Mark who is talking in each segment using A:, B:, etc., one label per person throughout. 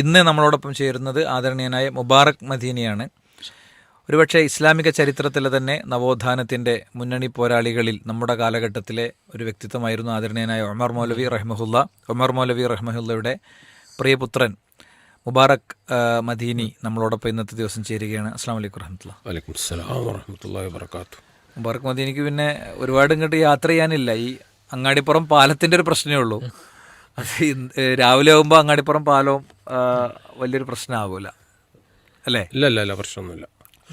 A: ഇന്ന് നമ്മളോടൊപ്പം ചേരുന്നത് ആദരണീയനായ മുബാറക് മദീനിയാണ്. ഒരുപക്ഷെ ഇസ്ലാമിക ചരിത്രത്തിലെ തന്നെ നവോത്ഥാനത്തിന്റെ മുന്നണി പോരാളികളിൽ നമ്മുടെ കാലഘട്ടത്തിലെ ഒരു വ്യക്തിത്വമായിരുന്നു ആദരണീയനായ ഒമർ മൗലവി റഹ്മഹുല്ല. ഒമർ മൗലവി റഹ്മഹുല്ലയുടെ പ്രിയപുത്രൻ മുബാറക് മദീനി നമ്മളോടൊപ്പം ഇന്നത്തെ ദിവസം ചേരുകയാണ്. അസ്സാം വലൈക്കും റഹമത്തുള്ള
B: വലൈക്കും സ്ലാം വറഹമത്തല്ലാ വാബർക്കാത്തു
A: മുബാറക് മദീനിക്ക് പിന്നെ ഒരുപാട് ഇങ്ങോട്ട് യാത്ര ചെയ്യാനില്ല. ഈ അങ്ങാടിപ്പുറം പാലത്തിന്റെ ഒരു പ്രശ്നമേ ഉള്ളൂ. അത് രാവിലെ ആകുമ്പോൾ അങ്ങാടിപ്പുറം പാലവും വലിയൊരു പ്രശ്നമാകൂല അല്ലേ?
B: ഇല്ല ഇല്ല ഇല്ല പ്രശ്നമൊന്നുമില്ല.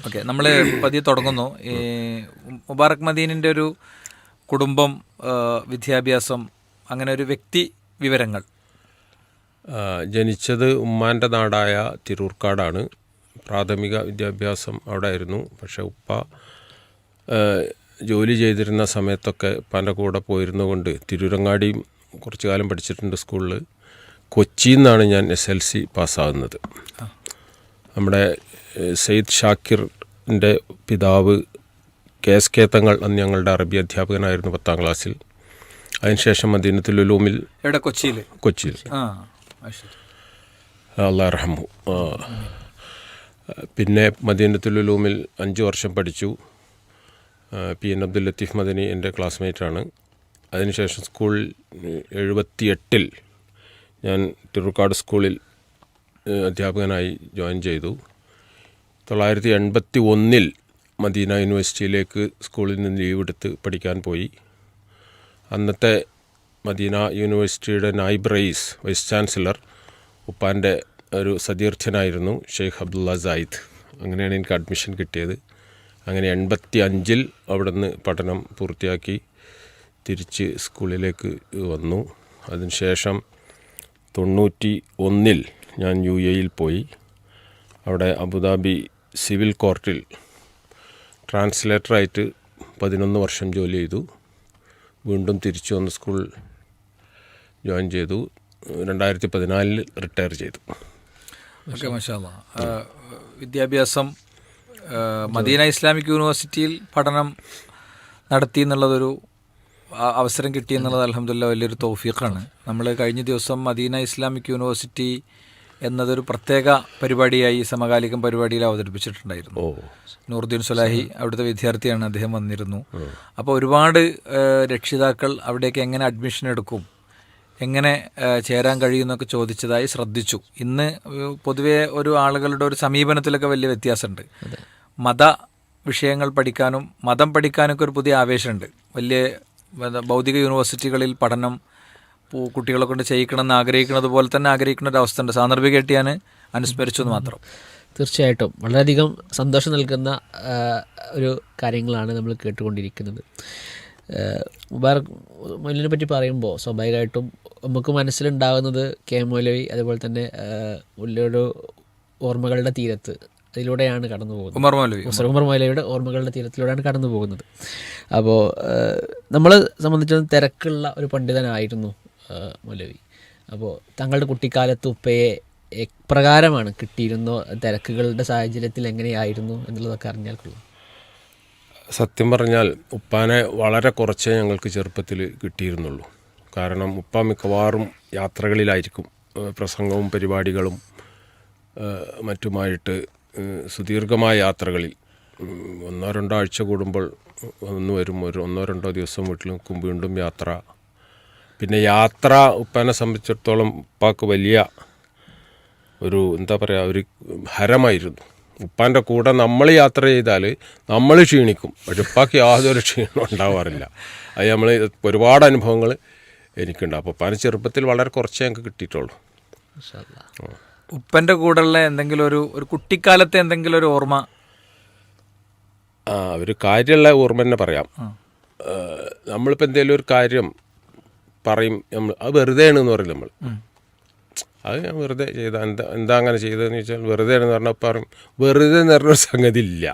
A: ഓക്കെ നമ്മൾ പതിയെ തുടങ്ങുന്നു. ഈ മുബാറക് മദീനിന്റെ ഒരു കുടുംബം വിദ്യാഭ്യാസം അങ്ങനെ ഒരു വ്യക്തി വിവരങ്ങൾ.
B: ജനിച്ചത് ഉമ്മാന്റെ നാടായ തിരൂർക്കാടാണ്. പ്രാഥമിക വിദ്യാഭ്യാസം അവിടെ ആയിരുന്നു പക്ഷേ ഉപ്പ ജോലി ചെയ്തിരുന്ന സമയത്തൊക്കെ ഉപ്പാന്റെ കൂടെ പോയിരുന്നതുകൊണ്ട് തിരൂരങ്ങാടിയും കുറച്ച് കാലം പഠിച്ചിട്ടുണ്ട് സ്കൂളിൽ. കൊച്ചിയിൽ നിന്നാണ് ഞാൻ എസ് എൽ സി പാസ്സാകുന്നത്. നമ്മുടെ സെയ്ദ് ഷാക്കിറിന്റെ പിതാവ് കെ എസ് കെ തങ്ങൾ അന്ന് ഞങ്ങളുടെ അറബി അധ്യാപകനായിരുന്നു പത്താം ക്ലാസ്സിൽ. അതിനുശേഷം മദീനത്തിൽ ഉലൂമിൽ
A: എവിടെ? കൊച്ചിയിൽ.
B: കൊച്ചിയിൽ അള്ളാഹ് റഹ്മു. പിന്നെ മദീനത്തുൽ ഉലൂമിൽ അഞ്ച് വർഷം പഠിച്ചു. പി എൻ അബ്ദുൽ ലത്തീഫ് മദനി എന്റെ ക്ലാസ്മേറ്റാണ് അതിനുശേഷം സ്കൂൾ എഴുപത്തി എട്ടിൽ ഞാൻ തിരുക്കാട് സ്കൂളിൽ അധ്യാപകനായി ജോയിൻ ചെയ്തു. തൊള്ളായിരത്തി എൺപത്തി ഒന്നിൽ മദീന യൂണിവേഴ്സിറ്റിയിലേക്ക് സ്കൂളിൽ നിന്ന് ലീവ് എടുത്ത് പഠിക്കാൻ പോയി. അന്നത്തെ മദീന യൂണിവേഴ്സിറ്റിയുടെ നായിബ് റയീസ് വൈസ് ചാൻസലർ ഉപ്പാന്റെ ഒരു സതീർത്ഥ്യനായിരുന്നു ഷെയ്ഖ് അബ്ദുള്ള സായിദ്. അങ്ങനെയാണ് എനിക്ക് അഡ്മിഷൻ കിട്ടിയത്. അങ്ങനെ എൺപത്തി അഞ്ചിൽ അവിടുന്ന് പഠനം പൂർത്തിയാക്കി. തിരിച്ച് സ്കൂളിലേക്ക് വന്നു. അതിനുശേഷം തൊണ്ണൂറ്റി ഒന്നിൽ ഞാൻ യു എയിൽ പോയി. അവിടെ അബുദാബി സിവിൽ കോർട്ടിൽ ട്രാൻസ്ലേറ്ററായിട്ട് പതിനൊന്ന് വർഷം ജോലി ചെയ്തു. വീണ്ടും തിരിച്ചു വന്ന് സ്കൂൾ ജോയിൻ ചെയ്തു. രണ്ടായിരത്തി പതിനാലിൽ റിട്ടയർ ചെയ്തു.
A: ഓക്കെ മഷാല്ല വിദ്യാഭ്യാസം മദീന ഇസ്ലാമിക് യൂണിവേഴ്സിറ്റിയിൽ പഠനം നടത്തി എന്നുള്ളതൊരു അവസരം കിട്ടി എന്നുള്ളത് അലഹമില്ല വലിയൊരു തൗഫീഖാണ്. നമ്മൾ കഴിഞ്ഞ ദിവസം മദീന ഇസ്ലാമിക് യൂണിവേഴ്സിറ്റി എന്നതൊരു പ്രത്യേക പരിപാടിയായി സമകാലികം പരിപാടിയിൽ അവതരിപ്പിച്ചിട്ടുണ്ടായിരുന്നു. നൂറുദ്ദീൻ സുലാഹി അവിടുത്തെ വിദ്യാർത്ഥിയാണ് അദ്ദേഹം വന്നിരുന്നു. അപ്പോൾ ഒരുപാട് രക്ഷിതാക്കൾ അവിടേക്ക് എങ്ങനെ അഡ്മിഷൻ എടുക്കും എങ്ങനെ ചേരാൻ കഴിയുമെന്നൊക്കെ ചോദിച്ചതായി ശ്രദ്ധിച്ചു. ഇന്ന് പൊതുവേ ഒരു ആളുകളുടെ ഒരു സമീപനത്തിലൊക്കെ വലിയ വ്യത്യാസമുണ്ട്. മത വിഷയങ്ങൾ പഠിക്കാനും മതം പഠിക്കാനൊക്കെ ഒരു പുതിയ ആവേശമുണ്ട്. വലിയ ഭൗതിക യൂണിവേഴ്സിറ്റികളിൽ പഠനം കുട്ടികളെ കൊണ്ട് ചെയ്യിക്കണമെന്ന് ആഗ്രഹിക്കുന്നത് പോലെ തന്നെ ആഗ്രഹിക്കുന്ന ഒരു അവസ്ഥ ഉണ്ട് സാന്ദർഭികമായിട്ട് ഞാൻ അനുസ്മരിച്ചു എന്ന് മാത്രം.
C: തീർച്ചയായിട്ടും. വളരെയധികം സന്തോഷം നൽകുന്ന ഒരു കാര്യങ്ങളാണ് നമ്മൾ കേട്ടുകൊണ്ടിരിക്കുന്നത്. മുബാറക് മൊയ്ലിനെ പറ്റി പറയുമ്പോൾ സ്വാഭാവികമായിട്ടും നമുക്ക് മനസ്സിലുണ്ടാകുന്നത് കെ മൊലവി അതുപോലെ തന്നെ വലിയൊരു ഓർമ്മകളുടെ തീരത്ത് അതിലൂടെയാണ് കടന്നു പോകുന്നത്.
A: ഉമർ മൗലവി
C: ഉമർ. മൗലവിയുടെ ഓർമ്മകളുടെ തീരത്തിലൂടെയാണ് കടന്നു പോകുന്നത്. അപ്പോൾ നമ്മളെ സംബന്ധിച്ചിടത്തോളം തിരക്കുള്ള ഒരു പണ്ഡിതനായിരുന്നു മൗലവി. അപ്പോൾ തങ്ങളുടെ കുട്ടിക്കാലത്ത് ഉപ്പയെ എപ്രകാരമാണ് കിട്ടിയിരുന്നോ? തിരക്കുകളുടെ സാഹചര്യത്തിൽ എങ്ങനെയായിരുന്നു എന്നുള്ളതൊക്കെ അറിഞ്ഞാൽ കൊള്ളൂ.
B: സത്യം പറഞ്ഞാൽ ഉപ്പാനെ വളരെ കുറച്ചേ ഞങ്ങൾക്ക് ചെറുപ്പത്തിൽ കിട്ടിയിരുന്നുള്ളൂ. കാരണം ഉപ്പ മിക്കവാറും യാത്രകളിലായിരിക്കും പ്രസംഗവും പരിപാടികളും മറ്റുമായിട്ട് സുദീർഘമായ യാത്രകളിൽ ഒന്നോ രണ്ടോ ആഴ്ച കൂടുമ്പോൾ ഒന്ന് വരും ഒരു ഒന്നോ രണ്ടോ ദിവസം വീട്ടിൽ നിൽക്കും വീണ്ടും യാത്ര. പിന്നെ യാത്ര ഉപ്പാനെ സംബന്ധിച്ചിടത്തോളം ഉപ്പാക്ക് വലിയ ഒരു എന്താ പറയുക ഒരു ഹരമായിരുന്നു. ഉപ്പാന്റെ കൂടെ നമ്മൾ യാത്ര ചെയ്താൽ നമ്മൾ ക്ഷീണിക്കും. പക്ഷെ ഉപ്പാക്ക് യാതൊരു ക്ഷീണം ഉണ്ടാവാറില്ല. അത് നമ്മൾ ഒരുപാട് അനുഭവങ്ങൾ എനിക്കുണ്ട്. അപ്പോൾ ഉപ്പാന് ചെറുപ്പത്തിൽ വളരെ കുറച്ചേ ഞങ്ങൾക്ക് കിട്ടിയിട്ടുള്ളൂ.
A: ഉപ്പന്റെ കൂടെയുള്ള എന്തെങ്കിലും ഒരു ഒരു കുട്ടിക്കാലത്തെ എന്തെങ്കിലും ഒരു ഓർമ്മ?
B: ആ ഒരു കാര്യമുള്ള ഓർമ്മ തന്നെ പറയാം. നമ്മളിപ്പോൾ എന്തെങ്കിലും ഒരു കാര്യം പറയും നമ്മൾ അത് വെറുതെയാണ് എന്ന് പറയും നമ്മൾ അത് ഞാൻ വെറുതെ ചെയ്ത എന്താ എന്താ അങ്ങനെ ചെയ്തതെന്ന് ചോദിച്ചാൽ വെറുതെ ആണെന്ന് പറഞ്ഞാൽ പറയും വെറുതെ എന്ന് പറഞ്ഞൊരു സംഗതി ഇല്ല.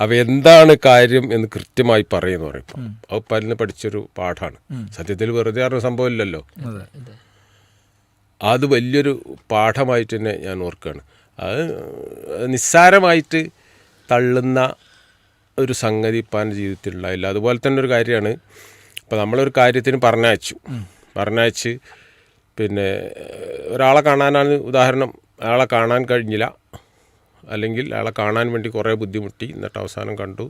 B: അപ്പോൾ എന്താണ് കാര്യം എന്ന് കൃത്യമായി പറയുമെന്ന് പറയും അപ്പം അത് പല്ലിന് പഠിച്ചൊരു പാഠമാണ് സത്യത്തിൽ വെറുതെ പറഞ്ഞ സംഭവം ഇല്ലല്ലോ. അത് വലിയൊരു പാഠമായിട്ട് തന്നെ ഞാൻ ഓർക്കുകയാണ്. അത് നിസ്സാരമായിട്ട് തള്ളുന്ന ഒരു സംഗതി ഇപ്പാന്റെ ജീവിതത്തിൽ ഉണ്ടായില്ല. അതുപോലെ തന്നെ ഒരു കാര്യമാണ് ഇപ്പോൾ നമ്മളൊരു കാര്യത്തിന് പറഞ്ഞയച്ചു. പറഞ്ഞയച്ച് പിന്നെ ഒരാളെ കാണാനാണ് ഉദാഹരണം അയാളെ കാണാൻ കഴിഞ്ഞില്ല. അല്ലെങ്കിൽ അയാളെ കാണാൻ വേണ്ടി കുറേ ബുദ്ധിമുട്ടി എന്നിട്ട് അവസാനം കണ്ടു.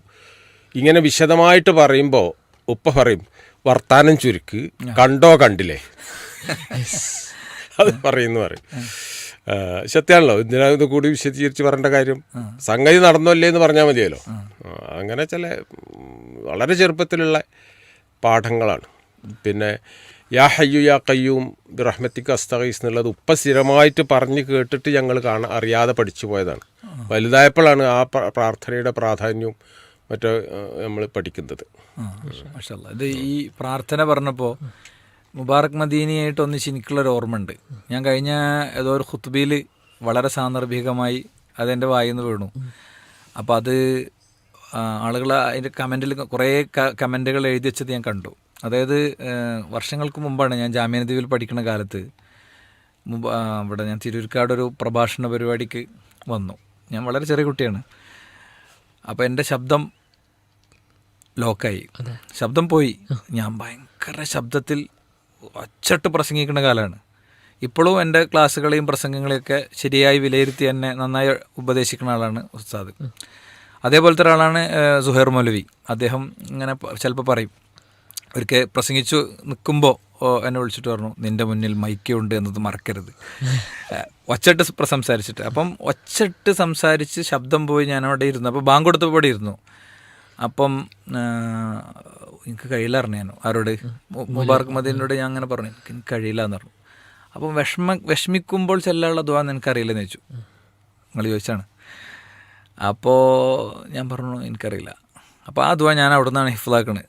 B: ഇങ്ങനെ വിശദമായിട്ട് പറയുമ്പോൾ ഉപ്പ പറയും വർത്താനം ചുരുക്ക് കണ്ടോ കണ്ടില്ലേ? അത് പറയുന്നു പറയും. സത്യമാണല്ലോ ഇതിനകത്ത് ഇത് കൂടി വിശദീകരിച്ച് പറയേണ്ട കാര്യം? സംഗതി നടന്നല്ലേ എന്ന് പറഞ്ഞാൽ മതിയല്ലോ. അങ്ങനെ ചില വളരെ ചെറുപ്പത്തിലുള്ള പാഠങ്ങളാണ്. പിന്നെ യാ ഹയ്യു യാ കയ്യൂം റഹ്മത്തിക്ക് അസ്തഖീസ് എന്നുള്ളത് ഉപ്പ സ്ഥിരമായിട്ട് പറഞ്ഞ് കേട്ടിട്ട് ഞങ്ങൾ കാണാൻ അറിയാതെ പഠിച്ചു പോയതാണ്. വലുതായപ്പോഴാണ് ആ പ്രാർത്ഥനയുടെ പ്രാധാന്യവും മറ്റോ നമ്മൾ പഠിക്കുന്നത്.
A: ഇത് ഈ പ്രാർത്ഥന പറഞ്ഞപ്പോൾ മുബാറക് മദീനിയായിട്ട് ഒന്നിച്ച് എനിക്കുള്ളൊരു ഓർമ്മ ഉണ്ട് ഞാൻ കഴിഞ്ഞ ഏതോ ഒരു ഹുത്ബിയിൽ വളരെ സാന്ദർഭികമായി അതെന്റെ വായിന്ന് വീണു. അപ്പോൾ അത് ആളുകൾ അതിന്റെ കമന്റിൽ കുറേ കമന്റുകൾ എഴുതി വെച്ചത് ഞാൻ കണ്ടു. അതായത് വർഷങ്ങൾക്ക് മുമ്പാണ് ഞാൻ ജാമ്യദ്വീപിൽ പഠിക്കുന്ന കാലത്ത് മുമ്പ് ഇവിടെ ഞാൻ തിരൂർക്കാട് ഒരു പ്രഭാഷണ പരിപാടിക്ക് വന്നു. ഞാൻ വളരെ ചെറിയ കുട്ടിയാണ്. അപ്പോൾ എന്റെ ശബ്ദം ലോക്കായി. ശബ്ദം പോയി. ഞാൻ ഭയങ്കര ശബ്ദത്തിൽ ഒച്ചട്ട് പ്രസംഗിക്കുന്ന കാലമാണ്. ഇപ്പോഴും എന്റെ ക്ലാസ്സുകളെയും പ്രസംഗങ്ങളെയൊക്കെ ശരിയായി വിലയിരുത്തി എന്നെ നന്നായി ഉപദേശിക്കുന്ന ആളാണ് ഉസ്താദ്. അതേപോലത്തെ ഒരാളാണ് സുഹൈർ മൗലവി. അദ്ദേഹം ഇങ്ങനെ ചിലപ്പോൾ പറയും ഒരിക്കൽ പ്രസംഗിച്ചു നിൽക്കുമ്പോൾ എന്നെ വിളിച്ചിട്ട് പറഞ്ഞു നിന്റെ മുന്നിൽ മൈക്കുണ്ട് എന്നത് മറക്കരുത്. ഒച്ചട്ട് സംസാരിച്ചിട്ട്. അപ്പം ഒച്ചട്ട് സംസാരിച്ച് ശബ്ദം പോയി ഞാൻ അവിടെ ഇരുന്നു. അപ്പോൾ ബാങ്ക് കൊടുത്തപ്പോൾ ഇവിടെ ഇരുന്നു. അപ്പം എനിക്ക് കഴിയില്ല പറഞ്ഞു ഞാൻ ആരോട്. മുബാർക്ക് മുബാറക് മദീനോട് ഞാൻ അങ്ങനെ പറഞ്ഞു. എനിക്ക് എനിക്ക് കഴിയില്ല എന്ന് പറഞ്ഞു. അപ്പം വിഷമ വിഷമിക്കുമ്പോൾ ചെല്ലാനുള്ള ദുവാന്ന് എനിക്കറിയില്ലെന്ന് ചോദിച്ചു. നിങ്ങൾ ചോദിച്ചാണ് അപ്പോൾ ഞാൻ പറഞ്ഞു എനിക്കറിയില്ല. അപ്പോൾ ആ ദുവാ ഞാൻ അവിടെ നിന്നാണ് ഹിഫ്ലാക്കണത്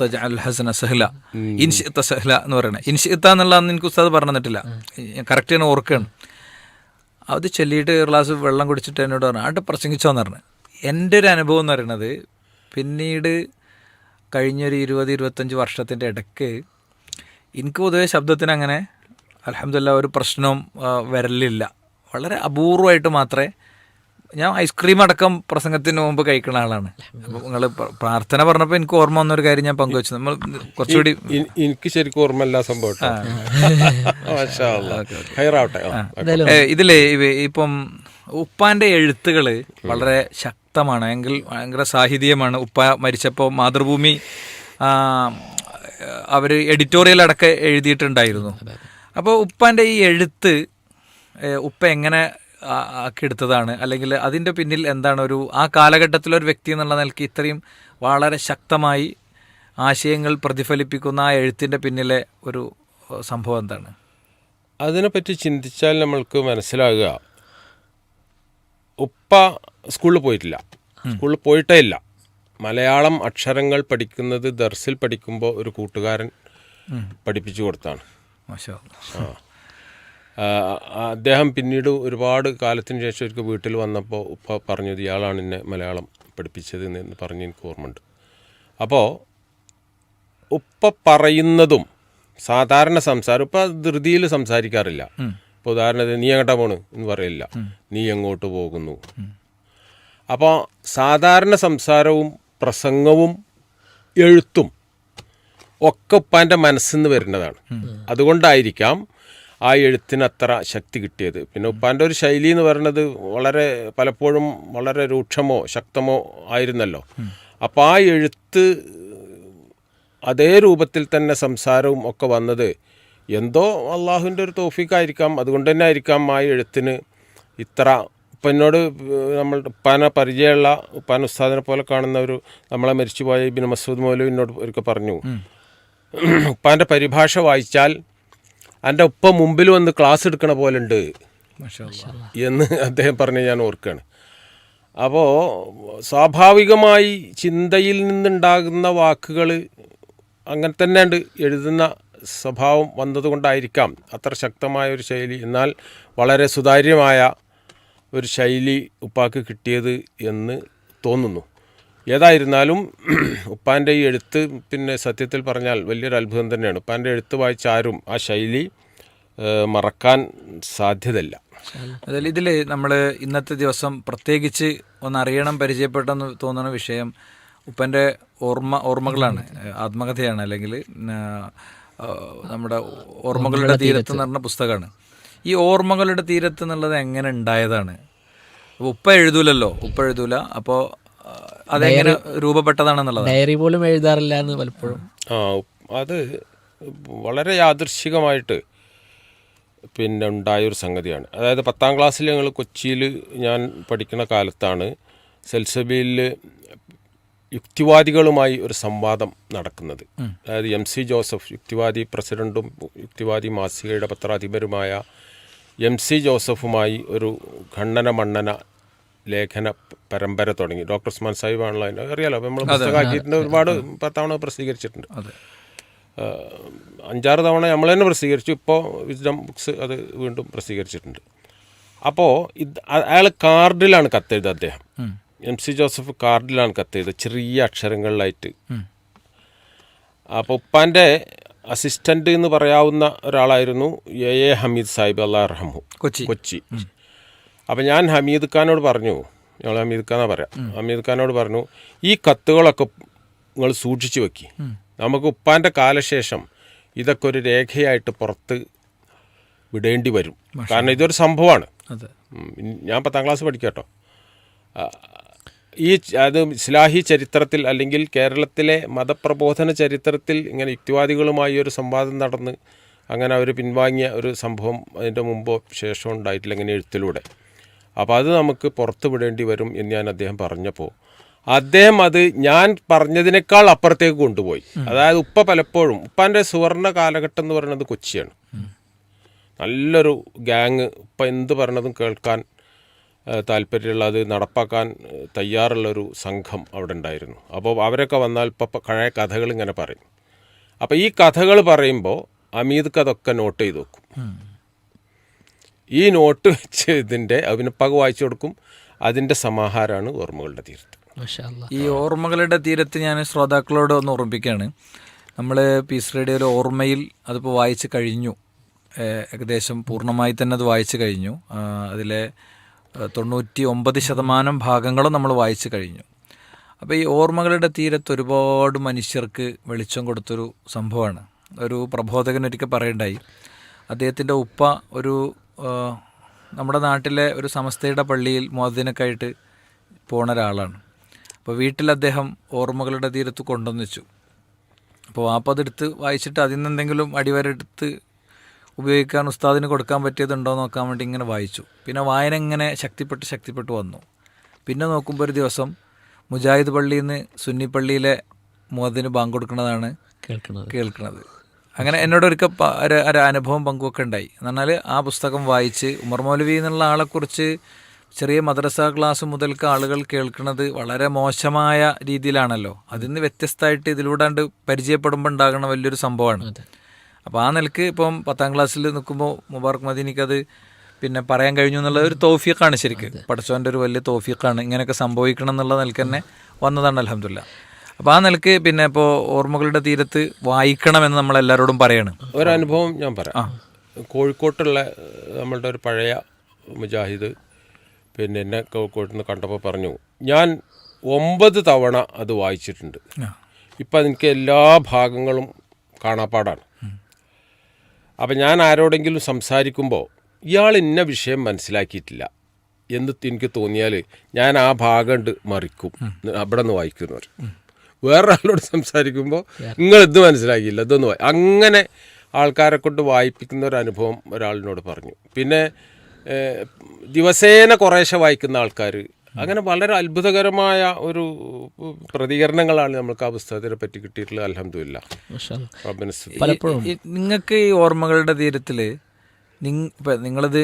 A: തജഅൽ ഹസന സഹ്ല ഇൻഷിഅത സഹ്ല എന്ന് എന്നുള്ള അന്ന് എനിക്ക് ഉസ്താദ് പറഞ്ഞു തന്നിട്ടില്ല. കറക്റ്റ് ഓർക്കാണ് ഓർക്കുകയാണ്. അത് ചൊല്ലിയിട്ട് ഒരു ഗ്ലാസ് വെള്ളം കുടിച്ചിട്ട് എന്നോട് പറഞ്ഞു ആട്ട് പ്രസംഗിച്ചോന്ന് പറഞ്ഞു. എന്റെ ഒരു അനുഭവം എന്ന് പറയുന്നത് പിന്നീട് കഴിഞ്ഞൊരു ഇരുപത് ഇരുപത്തഞ്ച് വർഷത്തിന്റെ ഇടയ്ക്ക് എനിക്ക് പൊതുവേ ശബ്ദത്തിന് അങ്ങനെ അലഹമില്ല ഒരു പ്രശ്നവും വരലില്ല. വളരെ അപൂർവമായിട്ട് മാത്രമേ ഞാൻ ഐസ്ക്രീം അടക്കം പ്രസംഗത്തിന് മുമ്പ് കഴിക്കുന്ന ആളാണ്. അപ്പോൾ നിങ്ങൾ പ്രാർത്ഥന പറഞ്ഞപ്പോൾ എനിക്ക് ഓർമ്മ വന്നൊരു കാര്യം ഞാൻ പങ്കുവച്ചു. നമ്മൾ കുറച്ചുകൂടി
B: എനിക്ക് ശരിക്കും ഓർമ്മയില്ല സംഭവം
A: ഇതിലേ ഇപ്പം ഉപ്പാന്റെ എഴുത്തുകൾ വളരെ ശക്തമാണ് എങ്കിൽ ഭയങ്കര സാഹിത്യമാണ്. ഉപ്പ മരിച്ചപ്പോൾ മാതൃഭൂമി അവർ എഡിറ്റോറിയൽ അടക്കം എഴുതിയിട്ടുണ്ടായിരുന്നു. അപ്പോൾ ഉപ്പാന്റെ ഈ എഴുത്ത് ഉപ്പ എങ്ങനെ ആക്കിയെടുത്തതാണ്? അല്ലെങ്കിൽ അതിന്റെ പിന്നിൽ എന്താണ് ഒരു ആ കാലഘട്ടത്തിലൊരു വ്യക്തി എന്നുള്ള നിലയ്ക്ക് ഇത്രയും വളരെ ശക്തമായി ആശയങ്ങൾ പ്രതിഫലിപ്പിക്കുന്ന ആ എഴുത്തിന്റെ പിന്നിലെ ഒരു സംഭവം എന്താണ്?
B: അതിനെപ്പറ്റി ചിന്തിച്ചാൽ നമ്മൾക്ക് മനസ്സിലാകുക. ഉപ്പ സ്കൂളിൽ പോയിട്ടില്ല. സ്കൂളിൽ പോയിട്ടേ ഇല്ല. മലയാളം അക്ഷരങ്ങൾ പഠിക്കുന്നത് ദർസിൽ പഠിക്കുമ്പോൾ ഒരു കൂട്ടുകാരൻ പഠിപ്പിച്ചു കൊടുത്താണ്. അദ്ദേഹം പിന്നീട് ഒരുപാട് കാലത്തിന് ശേഷം ഒരിക്കൽ വീട്ടിൽ വന്നപ്പോൾ ഉപ്പ പറഞ്ഞത് ഇയാളാണ് എന്നെ മലയാളം പഠിപ്പിച്ചത് എന്ന് പറഞ്ഞ് എനിക്ക് ഓർമ്മയുണ്ട്. അപ്പോൾ ഉപ്പ പറയുന്നതും സാധാരണ സംസാരം ഉപ്പ ധൃതിയിൽ സംസാരിക്കാറില്ല. ഇപ്പോൾ ഉദാഹരണത്തിന് നീ എങ്ങോട്ടാ പോണ്? എന്ന് പറയില്ല നീ എങ്ങോട്ട് പോകുന്നു? അപ്പോൾ സാധാരണ സംസാരവും പ്രസംഗവും എഴുത്തും ഒക്കെ ഉപ്പാന്റെ മനസ്സിൽ നിന്ന് വരുന്നതാണ് അതുകൊണ്ടായിരിക്കാം ആ എഴുത്തിന് അത്ര ശക്തി കിട്ടിയത്. പിന്നെ ഉപ്പാന്റെ ഒരു ശൈലി എന്ന് പറയുന്നത് വളരെ പലപ്പോഴും വളരെ രൂക്ഷമോ ശക്തമോ ആയിരുന്നല്ലോ. അപ്പോൾ ആ എഴുത്ത് അതേ രൂപത്തിൽ തന്നെ സംസാരവും ഒക്കെ വന്നത് എന്തോ അള്ളാഹുവിന്റെ ഒരു തോഫിക്കായിരിക്കാം. അതുകൊണ്ട് തന്നെ ആയിരിക്കാം ആ എഴുത്തിന് ഇത്ര ഇപ്പം എന്നോട് നമ്മൾ ഉപ്പാനെ പരിചയമുള്ള ഉപ്പാൻ ഉസ്താദിനെ പോലെ കാണുന്ന ഒരു നമ്മളെ മരിച്ചുപോയ ഇബിൻ മസൂദ് മൗലവി എന്നോട് ഒരിക്കൽ പറഞ്ഞു. ഉപ്പാന്റെ പരിഭാഷ വായിച്ചാൽ എന്റെ ഉപ്പ മുമ്പിൽ വന്ന് ക്ലാസ് എടുക്കണ പോലെ ഉണ്ട് എന്ന് അദ്ദേഹം പറഞ്ഞ് ഞാൻ ഓർക്കുകയാണ് അപ്പോൾ സ്വാഭാവികമായി ചിന്തയിൽ നിന്നുണ്ടാകുന്ന വാക്കുകൾ അങ്ങനെ തന്നെയാണ്ട്. എഴുതുന്ന സ്വഭാവം വന്നതുകൊണ്ടായിരിക്കാം അത്ര ശക്തമായ ഒരു ശൈലി. എന്നാൽ വളരെ സുതാര്യമായ ഒരു ശൈലി ഉപ്പാക്ക് കിട്ടിയത് എന്ന് തോന്നുന്നു. ഏതായിരുന്നാലും ഉപ്പാന്റെ ഈ എഴുത്ത് പിന്നെ സത്യത്തിൽ പറഞ്ഞാൽ വലിയൊരു അത്ഭുതം തന്നെയാണ്. ഉപ്പാന്റെ എഴുത്ത് വായിച്ച ആരും ആ ശൈലി മറക്കാൻ സാധ്യതയില്ല.
A: അതിൽ ഇതിൽ നമ്മൾ ഇന്നത്തെ ദിവസം പ്രത്യേകിച്ച് ഒന്ന് അറിയണം പരിചയപ്പെട്ടെന്ന് തോന്നുന്ന വിഷയം ഉപ്പന്റെ ഓർമ്മ ഓർമ്മകളാണ്. ആത്മകഥയാണ് അല്ലെങ്കിൽ നമ്മുടെ ഓർമ്മകളുടെ തീരത്ത് എന്ന് പറഞ്ഞ പുസ്തകമാണ്. ഈ ഓർമ്മകളുടെ തീരത്ത് എന്നുള്ളത് എങ്ങനെ ഉണ്ടായതാണ്? അപ്പൊ ഉപ്പ എഴുതൂലല്ലോ? ഉപ്പ എഴുതൂല. അപ്പോൾ അതെങ്ങനെ രൂപപ്പെട്ടതാണെന്നുള്ളത്?
C: ഡയറി പോലും എഴുതാറില്ല എന്ന് പലപ്പോഴും.
B: ആ അത് വളരെ യാദൃശികമായിട്ട് പിന്നെ ഉണ്ടായൊരു സംഗതിയാണ്. അതായത് പത്താം ക്ലാസ്സിൽ ഞങ്ങൾ കൊച്ചിയിൽ ഞാൻ പഠിക്കുന്ന കാലത്താണ് സെൽസബിയിൽ യുക്തിവാദികളുമായി ഒരു സംവാദം നടക്കുന്നത്. അതായത് എം സി ജോസഫ് യുക്തിവാദി പ്രസിഡന്റും യുക്തിവാദി മാസികയുടെ പത്രാധിപരുമായ എം സി ജോസഫുമായി ഒരു ഖണ്ഡന മണ്ണന ലേഖന പരമ്പര തുടങ്ങി. ഡോക്ടർ ഉസ്മാൻ സാഹിബാണല്ലോ അതിന്റെ അറിയാലോ? നമ്മൾ പുസ്തകമാക്കിയിട്ടുണ്ട്. ഒരുപാട് തവണ പ്രസിദ്ധീകരിച്ചിട്ടുണ്ട്. അഞ്ചാറ് തവണ നമ്മൾ തന്നെ പ്രസിദ്ധീകരിച്ചു. ഇപ്പോൾ വിസ്ഡം ബുക്സ് അത് വീണ്ടും പ്രസിദ്ധീകരിച്ചിട്ടുണ്ട്. അപ്പോൾ ഇത് അയാൾ കാർഡിലാണ് കത്തെഴുതുക അദ്ദേഹം. എം സി ജോസഫ് കാർഡിലാണ് കത്ത് ചെയ്തത് ചെറിയ അക്ഷരങ്ങളിലായിട്ട്. അപ്പോൾ ഉപ്പാന്റെ അസിസ്റ്റന്റ് എന്ന് പറയാവുന്ന ഒരാളായിരുന്നു എ എ ഹമീദ് സാഹിബ് അള്ളാഹ് റഹ്മു
A: കൊച്ചി.
B: കൊച്ചി. അപ്പം ഞാൻ ഹമീദ് ഖാനോട് പറഞ്ഞു ഞങ്ങൾ ഹമീദ് ഖാനാ പറയാം. ഹമീദ് ഖാനോട് പറഞ്ഞു ഈ കത്തുകളൊക്കെ നിങ്ങൾ സൂക്ഷിച്ചു വെക്കി. നമുക്ക് ഉപ്പാന്റെ കാലശേഷം ഇതൊക്കെ ഒരു രേഖയായിട്ട് പുറത്ത് വിടേണ്ടി വരും. കാരണം ഇതൊരു സംഭവമാണ്. ഞാൻ പത്താം ക്ലാസ് പഠിക്കാട്ടോ. ഈ അത് ഇസ്ലാഹി ചരിത്രത്തിൽ അല്ലെങ്കിൽ കേരളത്തിലെ മതപ്രബോധന ചരിത്രത്തിൽ ഇങ്ങനെ യുക്തിവാദികളുമായി ഒരു സംവാദം നടന്ന് അങ്ങനെ അവർ പിൻവാങ്ങിയ ഒരു സംഭവം അതിന്റെ മുമ്പോ ശേഷമോ ഉണ്ടായിട്ടില്ല ഇങ്ങനെ എഴുത്തിലൂടെ. അപ്പോൾ അത് നമുക്ക് പുറത്തു വിടേണ്ടി വരും എന്ന് ഞാൻ അദ്ദേഹം പറഞ്ഞപ്പോൾ അദ്ദേഹം അത് ഞാൻ പറഞ്ഞതിനേക്കാൾ അപ്പുറത്തേക്ക് കൊണ്ടുപോയി. അതായത് ഉപ്പ പലപ്പോഴും ഉപ്പാന്റെ സുവർണ കാലഘട്ടം എന്ന് പറയുന്നത് കൊച്ചിയാണ്. നല്ലൊരു ഗ്യാങ് ഉപ്പ എന്ത് പറഞ്ഞതും കേൾക്കാൻ താല്പര്യമുള്ള അത് നടപ്പാക്കാൻ തയ്യാറുള്ളൊരു സംഘം അവിടെ ഉണ്ടായിരുന്നു. അപ്പോൾ അവരൊക്കെ വന്നാൽ ഇപ്പം പഴയ കഥകൾ ഇങ്ങനെ പറയും. അപ്പോൾ ഈ കഥകൾ പറയുമ്പോൾ അമീദ്ക്ക് കഥൊക്കെ നോട്ട് ചെയ്ത് വെക്കും. ഈ നോട്ട് വെച്ച് ഇതിന്റെ അഭിനപ്പക വായിച്ചു കൊടുക്കും. അതിന്റെ സമാഹാരമാണ് ഓർമ്മകളുടെ
C: തീരത്ത്.
A: ഈ ഓർമ്മകളുടെ തീരത്ത് ഞാൻ ശ്രോതാക്കളോട് ഒന്ന് ഓർമ്മിപ്പിക്കുകയാണ്. നമ്മൾ പീസ് റേഡിയോയിൽ ഓർമ്മയിൽ അതിപ്പോൾ വായിച്ച് കഴിഞ്ഞു. ഏകദേശം പൂർണമായി തന്നെ അത് വായിച്ചു കഴിഞ്ഞു. അതിലെ തൊണ്ണൂറ്റി ഒമ്പത് ശതമാനം ഭാഗങ്ങളും നമ്മൾ വായിച്ചു കഴിഞ്ഞു. അപ്പോൾ ഈ ഓർമ്മകളുടെ തീരത്ത് ഒരുപാട് മനുഷ്യർക്ക് വെളിച്ചം കൊടുത്തൊരു സംഭവമാണ്. ഒരു പ്രബോധകൻ ഒരിക്കൽ പറയണ്ടായി അദ്ദേഹത്തിന്റെ ഉപ്പ ഒരു നമ്മുടെ നാട്ടിലെ ഒരു സമസ്തയുടെ പള്ളിയിൽ മോദിനൊക്കെയായിട്ട് പോണ ഒരാളാണ്. അപ്പോൾ വീട്ടിൽ അദ്ദേഹം ഓർമ്മകളുടെ തീരത്ത് കൊണ്ടുവന്നു വെച്ചു. അപ്പോൾ വാപ്പ അതെടുത്ത് വായിച്ചിട്ട് അതിൽ നിന്നെന്തെങ്കിലും അടിവരെടുത്ത് ഉപയോഗിക്കാൻ ഉസ്താദിന് കൊടുക്കാൻ പറ്റിയതുണ്ടോ നോക്കാൻ വേണ്ടി ഇങ്ങനെ വായിച്ചു. പിന്നെ വായന ഇങ്ങനെ ശക്തിപ്പെട്ട് ശക്തിപ്പെട്ട് വന്നു. പിന്നെ നോക്കുമ്പോൾ ഒരു ദിവസം മുജാഹിദ് പള്ളിയിൽ നിന്ന് സുന്നി പള്ളിയിലെ മുഹദ്ദിന് ബാങ്ക് കൊടുക്കുന്നതാണ്
C: കേൾക്കുന്നത്.
A: കേൾക്കുന്നത്. അങ്ങനെ എന്നോട് ഒരിക്കൽ ഒരു ഒരു അനുഭവം പങ്കുവെക്കെ ഉണ്ടായി. എന്ന് പറഞ്ഞാൽ ആ പുസ്തകം വായിച്ച് ഉമർ മൗലവി എന്നുള്ള ആളെക്കുറിച്ച് ചെറിയ മദ്രസ ക്ലാസ് മുതൽക്ക് ആളുകൾ കേൾക്കുന്നത് വളരെ മോശമായ രീതിയിലാണല്ലോ. അതിൽ നിന്ന് വ്യത്യസ്തമായിട്ട് ഇതിലൂടാണ്ട് പരിചയപ്പെടുമ്പോൾ ഉണ്ടാകുന്ന വലിയൊരു സംഭവമാണ്. അപ്പോൾ ആ നിലയ്ക്ക് ഇപ്പം പത്താം ക്ലാസ്സിൽ നിൽക്കുമ്പോൾ മുബാർക്ക് മദീനിക്കത് പിന്നെ പറയാൻ കഴിഞ്ഞു എന്നുള്ള ഒരു തോഫിയക്കാണ് ശരിക്കും. പഠിച്ചവന്റെ ഒരു വലിയ തോഫിയക്കാണ് ഇങ്ങനെയൊക്കെ സംഭവിക്കണം എന്നുള്ള നിലയ്ക്ക് തന്നെ വന്നതാണ് അലഹമില്ല അപ്പോൾ ആ നിലയ്ക്ക് പിന്നെ ഇപ്പോൾ ഓർമ്മകളുടെ തീരത്ത് വായിക്കണമെന്ന് നമ്മൾ എല്ലാവരോടും പറയാണ്.
B: ഒരനുഭവം ഞാൻ പറയാം. കോഴിക്കോട്ടുള്ള നമ്മളുടെ ഒരു പഴയ മുജാഹിദ് പിന്നെ എന്നെ കോഴിക്കോട്ട് നിന്ന് കണ്ടപ്പോൾ പറഞ്ഞു ഞാൻ ഒമ്പത് തവണ അത് വായിച്ചിട്ടുണ്ട്. ഇപ്പം എനിക്ക് എല്ലാ ഭാഗങ്ങളും കാണാപ്പാടാണ്. അപ്പം ഞാൻ ആരോടെങ്കിലും സംസാരിക്കുമ്പോൾ ഇയാൾ ഇന്ന വിഷയം മനസ്സിലാക്കിയിട്ടില്ല. എന്ന് എനിക്ക് തോന്നിയാൽ ഞാൻ ആ ഭാഗം മറിക്കും. അവിടെ നിന്ന് വായിക്കുന്നവർ വേറൊരാളോട് സംസാരിക്കുമ്പോൾ നിങ്ങൾ ഇത് മനസ്സിലാക്കിയില്ല ഇതൊന്ന് വായി അങ്ങനെ ആൾക്കാരെ കൊണ്ട് വായിപ്പിക്കുന്ന ഒരു അനുഭവം ഒരാളിനോട് പറഞ്ഞു. പിന്നെ ദിവസേന കുറേശ്ശെ വായിക്കുന്ന ആൾക്കാർ അങ്ങനെ വളരെ അത്ഭുതകരമായ ഒരു പ്രതികരണങ്ങളാണ് നമുക്ക് ആ പുസ്തകത്തിനെ പറ്റി കിട്ടിയിട്ടുള്ളത്. അലഹമില്ല
C: പലപ്പോഴും.
A: നിങ്ങൾക്ക് ഈ ഓർമ്മകളുടെ തീരത്തിൽ നിങ് നിങ്ങളത്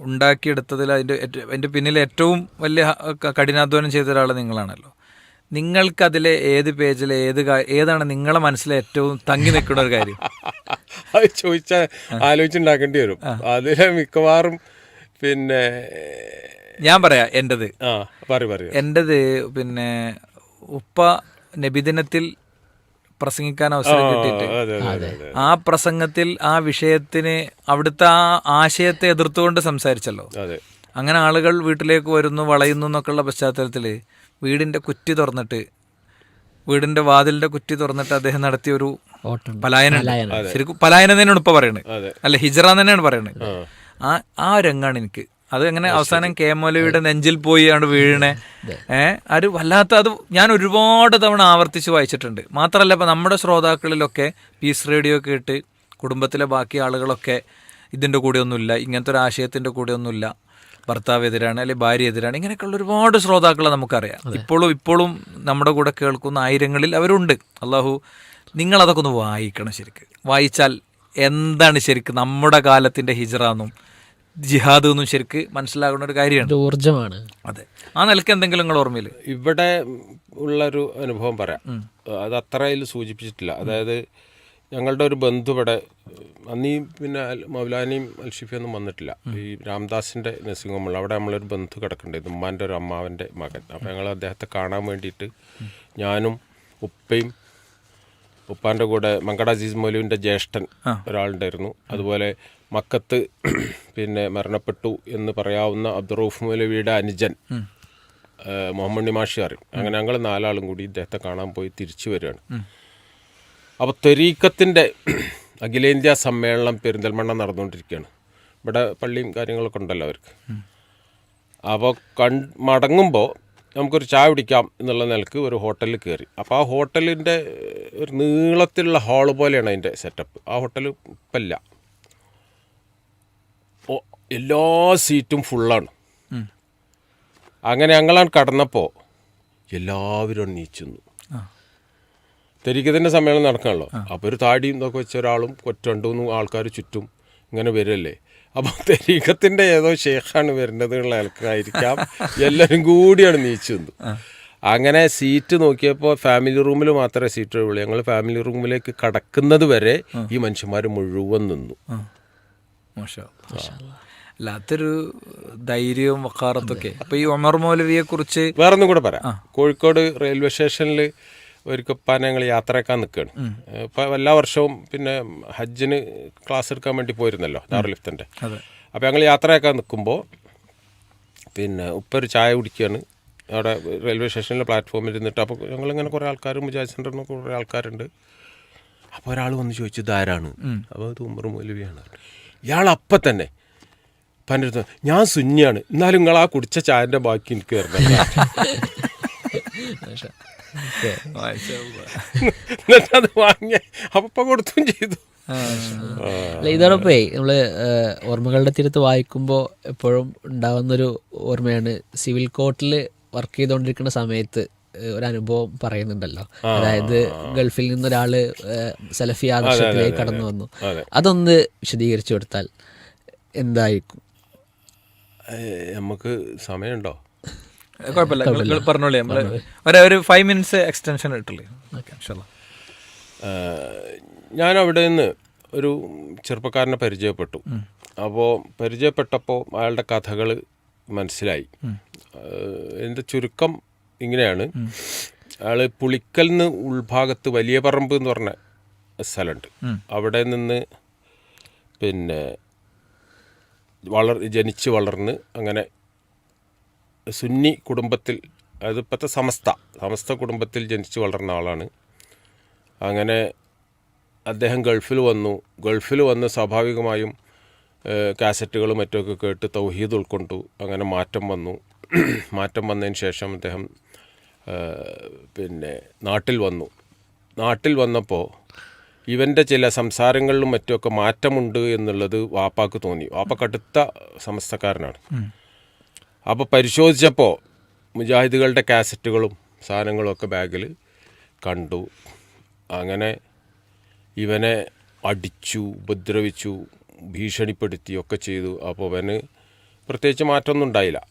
A: ഉണ്ടാക്കിയെടുത്തതിൽ അതിന്റെ അതിന്റെ പിന്നിൽ ഏറ്റവും വലിയ ക- കഠിനാധ്വാനം ചെയ്ത ഒരാൾ നിങ്ങളാണല്ലോ. നിങ്ങൾക്കതിലെ ഏത് പേജിലെ ഏത് ഏതാണ് നിങ്ങളെ മനസ്സിലെ ഏറ്റവും തങ്ങി നിൽക്കുന്ന ഒരു കാര്യം?
B: അത് ചോദിച്ചാൽ ആലോചിച്ചുണ്ടാക്കേണ്ടി വരും. അതിലെ മിക്കവാറും പിന്നെ
A: ഞാൻ പറയാ
B: പറയൂ
A: എന്റെത് പിന്നെ ഉപ്പ നബിദിനത്തിൽ പ്രസംഗിക്കാൻ അവസരം കിട്ടിയിട്ട് ആ പ്രസംഗത്തിൽ ആ വിഷയത്തിന് അവിടുത്തെ ആ ആശയത്തെ എതിർത്തുകൊണ്ട് സംസാരിച്ചല്ലോ.
B: അതെ.
A: അങ്ങനെ ആളുകൾ വീട്ടിലേക്ക് വരുന്നു വളയുന്നു എന്നൊക്കെയുള്ള പശ്ചാത്തലത്തിൽ വീടിന്റെ കുറ്റി തുറന്നിട്ട് വീടിന്റെ വാതിലിന്റെ കുറ്റി തുറന്നിട്ട് അദ്ദേഹം നടത്തിയ ഒരു പലായന. ശരിക്കും പലായനം തന്നെയാണ് ഇപ്പൊ പറയുന്നത്. അല്ല ഹിജറ തന്നെയാണ് പറയുന്നത് ആ. ആ രംഗാണ് എനിക്ക് അത് എങ്ങനെ അവസാനം കെ മൗലവിയുടെ നെഞ്ചിൽ പോയി ആണ് വീഴണേ ഏഹ് ഒരു വല്ലാത്ത അത് ഞാൻ ഒരുപാട് തവണ ആവർത്തിച്ച് വായിച്ചിട്ടുണ്ട്. മാത്രമല്ല ഇപ്പൊ നമ്മുടെ ശ്രോതാക്കളിലൊക്കെ പീസ് റേഡിയോ കേട്ട് കുടുംബത്തിലെ ബാക്കി ആളുകളൊക്കെ ഇതിന്റെ കൂടെ ഒന്നുമില്ല ഇങ്ങനത്തെ ഒരു ആശയത്തിന്റെ കൂടെ ഒന്നുമില്ല. ഭർത്താവ് എതിരാണ് അല്ലെങ്കിൽ ഭാര്യ എതിരാണ് ഇങ്ങനെയൊക്കെയുള്ള ഒരുപാട് ശ്രോതാക്കളെ നമുക്കറിയാം. ഇപ്പോഴും ഇപ്പോഴും നമ്മുടെ കൂടെ കേൾക്കുന്ന ആയിരങ്ങളിൽ അവരുണ്ട്. അള്ളാഹു നിങ്ങൾ അതൊക്കെ ഒന്ന് വായിക്കണം ശരിക്ക്. വായിച്ചാൽ എന്താണ് ശരിക്ക് നമ്മുടെ കാലത്തിന്റെ ഹിജറാന്നും ജിഹാദ് ഒന്നും ശരിക്ക് മനസ്സിലാകുന്ന ഒരു കാര്യമാണ്.
C: ഊർജമാണ്.
A: അതെ. ആ നിലയ്ക്ക് എന്തെങ്കിലും നിങ്ങൾ ഓർമ്മയിൽ
B: ഇവിടെ ഉള്ളൊരു അനുഭവം പറയാം. അത് അത്ര അതിൽ സൂചിപ്പിച്ചിട്ടില്ല. അതായത് ഞങ്ങളുടെ ഒരു ബന്ധു ഇവിടെ അന്നീ പിന്നെ മൗലാനിയും മൗലാനിയും അൽഷിഫിയൊന്നും വന്നിട്ടില്ല. ഈ രാംദാസിന്റെ നഴ്സിംഗ് ഹോമുള്ള അവിടെ നമ്മളൊരു ബന്ധു കിടക്കുന്നുണ്ട് ഉമ്മാന്റെ ഒരു അമ്മാവന്റെ മകൻ. അപ്പോൾ ഞങ്ങൾ അദ്ദേഹത്തെ കാണാൻ വേണ്ടിയിട്ട് ഞാനും ഉപ്പയും ഉപ്പാന്റെ കൂടെ മങ്കട അസീസ് മൗലുവിന്റെ ജ്യേഷ്ഠൻ ഒരാളുണ്ടായിരുന്നു. അതുപോലെ മക്കത്ത് പിന്നെ മരണപ്പെട്ടു എന്ന് പറയാവുന്ന അബ്ദുറൂഫ് മൗലവിയുടെ അനുജൻ മുഹമ്മദ് നിമാഷി അറിയും അങ്ങനെ ഞങ്ങൾ നാലാളും കൂടി ഇദ്ദേഹത്തെ കാണാൻ പോയി തിരിച്ചു വരികയാണ്. അപ്പോൾ തെരീക്കത്തിന്റെ അഖിലേന്ത്യാ സമ്മേളനം പെരിന്തൽമണ്ണ നടന്നുകൊണ്ടിരിക്കുകയാണ്. ഇവിടെ പള്ളിയും കാര്യങ്ങളൊക്കെ ഉണ്ടല്ലോ അവർക്ക്. അപ്പോൾ കൺ മടങ്ങുമ്പോൾ നമുക്കൊരു ചായ കുടിക്കാം എന്നുള്ള നിലയ്ക്ക് ഒരു ഹോട്ടലിൽ കയറി. അപ്പോൾ ആ ഹോട്ടലിന്റെ ഒരു നീളത്തിലുള്ള ഹാൾ പോലെയാണ് അതിന്റെ സെറ്റപ്പ് ആ ഹോട്ടൽ ഇപ്പം ഇല്ല എല്ലാ സീറ്റും ഫുള്ളാണ് അങ്ങനെ ഞങ്ങളാണ് കടന്നപ്പോൾ എല്ലാവരും നീച്ചുന്നു തെരീക്കത്തിന്റെ സമ്മേളനം നടക്കണല്ലോ. അപ്പോൾ ഒരു താടിയും ഇതൊക്കെ വെച്ച ഒരാളും ഒറ്റ രണ്ട് മൂന്ന് ആൾക്കാർ ചുറ്റും ഇങ്ങനെ വരല്ലേ. അപ്പോൾ തെരീക്കത്തിന്റെ ഏതോ ഷേഖാണ് വരേണ്ടത് എന്നുള്ള ആൾക്കാരായിരിക്കാം എല്ലാവരും കൂടിയാണ് നീച്ചു നിന്നു അങ്ങനെ സീറ്റ് നോക്കിയപ്പോൾ ഫാമിലി റൂമിൽ മാത്രമേ സീറ്റ് ഉള്ളൂ. ഞങ്ങൾ ഫാമിലി റൂമിലേക്ക് കടക്കുന്നത് വരെ ഈ മനുഷ്യന്മാർ മുഴുവൻ നിന്നു.
A: മോശം അല്ലാത്തൊരു ധൈര്യവും വക്കാറത്തൊക്കെ. അപ്പൊ ഈ ഒമർ മൗലവിയെ കുറിച്ച്
B: വേറൊന്നും കൂടെ പറയാം. കോഴിക്കോട് റെയിൽവേ സ്റ്റേഷനിൽ ഒരിക്കൽ ഞങ്ങൾ യാത്രയാക്കാൻ നിൽക്കുകയാണ് ഇപ്പം എല്ലാ വർഷവും പിന്നെ ഹജ്ജിന് ക്ലാസ് എടുക്കാൻ വേണ്ടി പോയിരുന്നല്ലോ
A: അതെ.
B: അപ്പോൾ ഞങ്ങൾ യാത്രയാക്കാൻ നിൽക്കുമ്പോൾ പിന്നെ ഉപ്പ ഒരു ചായ കുടിക്കുകയാണ് അവിടെ റെയിൽവേ സ്റ്റേഷനിലെ പ്ലാറ്റ്ഫോമിൽ ഇരുന്നിട്ട് അപ്പോൾ ഞങ്ങളിങ്ങനെ കുറേ ആൾക്കാർ മുജാഹിദ് സെന്ററിൽ കുറേ ആൾക്കാരുണ്ട്. അപ്പോൾ ഒരാൾ വന്ന് ചോദിച്ചു ഇതാരാണ്? അപ്പോൾ ഇത് ഉമ്മർ മൗലവിയാണ്. ഇയാൾ അപ്പം തന്നെ അടുത്ത് ഞാൻ സുന്നിയാണ്. എന്നാലും നിങ്ങൾ ആ കുടിച്ച ചായന്റെ ബാക്കി എനിക്ക് വരണം എന്നിട്ട് അത് വാങ്ങിയ അപ്പം കൊടുത്തും ചെയ്തു.
C: അല്ല ഇതോടൊപ്പേ നമ്മൾ ഓർമ്മകളുടെ തീരത്ത് വായിക്കുമ്പോൾ എപ്പോഴും ഉണ്ടാകുന്നൊരു ഓർമ്മയാണ് സിവിൽ കോർട്ടിൽ വർക്ക് ചെയ്തുകൊണ്ടിരിക്കുന്ന സമയത്ത് ഒരു അനുഭവം പറയുന്നുണ്ടല്ലോ. അതായത് ഗൾഫിൽ നിന്ന് ഒരാൾ സലഫി ആദർശത്തിലേക്ക് കടന്നു വന്നു. അതൊന്ന് വിശദീകരിച്ചു കൊടുത്താൽ എന്തായിരിക്കും?
B: നമുക്ക് സമയമുണ്ടോ?
A: കുഴപ്പമില്ല. പറഞ്ഞോളി. നമ്മൾ ഒരു ഒരു ഫൈവ് മിനിറ്റ്സ് എക്സ്റ്റൻഷൻ ഇട്ടില്ലേ?
B: ഞാൻ അവിടെ നിന്ന് ഒരു ചെറുപ്പക്കാരനെ പരിചയപ്പെട്ടു. അപ്പോൾ പരിചയപ്പെട്ടപ്പോൾ അയാളുടെ കഥകൾ മനസ്സിലായി. എന്റെ ചുരുക്കം ഇങ്ങനെയാണ്. അയാൾ പുളിക്കൽ നിന്ന് ഉൾഭാഗത്ത് വലിയ പറമ്പ് എന്ന് പറഞ്ഞ സ്ഥലമുണ്ട്. അവിടെ നിന്ന് പിന്നെ വളർ ജനിച്ച് വളർന്ന് അങ്ങനെ സുന്നി കുടുംബത്തിൽ അത് ഇപ്പോഴത്തെ സമസ്ത സമസ്ത കുടുംബത്തിൽ ജനിച്ച് വളർന്ന ആളാണ്. അങ്ങനെ അദ്ദേഹം ഗൾഫിൽ വന്നു. ഗൾഫിൽ വന്ന് സ്വാഭാവികമായും കാസറ്റുകളും മറ്റുമൊക്കെ കേട്ട് തൗഹീദ് ഉൾക്കൊണ്ടു അങ്ങനെ മാറ്റം വന്നു. മാറ്റം വന്നതിന് ശേഷം അദ്ദേഹം പിന്നെ നാട്ടിൽ വന്നു. നാട്ടിൽ വന്നപ്പോൾ ഇവന്റെ ചില സംസാരങ്ങളിലും മറ്റുമൊക്കെ മാറ്റമുണ്ട് എന്നുള്ളത് വാപ്പാക്ക് തോന്നി. വാപ്പ കടുത്ത സമസ്തക്കാരനാണ്. അപ്പോൾ പരിശോധിച്ചപ്പോൾ മുജാഹിദുകളുടെ കാസറ്റുകളും സാധനങ്ങളും ഒക്കെ ബാഗിൽ കണ്ടു. അങ്ങനെ ഇവനെ അടിച്ചു ഉപദ്രവിച്ചു ഭീഷണിപ്പെടുത്തി ഒക്കെ ചെയ്തു. അപ്പോൾ അവന് പ്രത്യേകിച്ച് മാറ്റമൊന്നും ഉണ്ടായില്ല.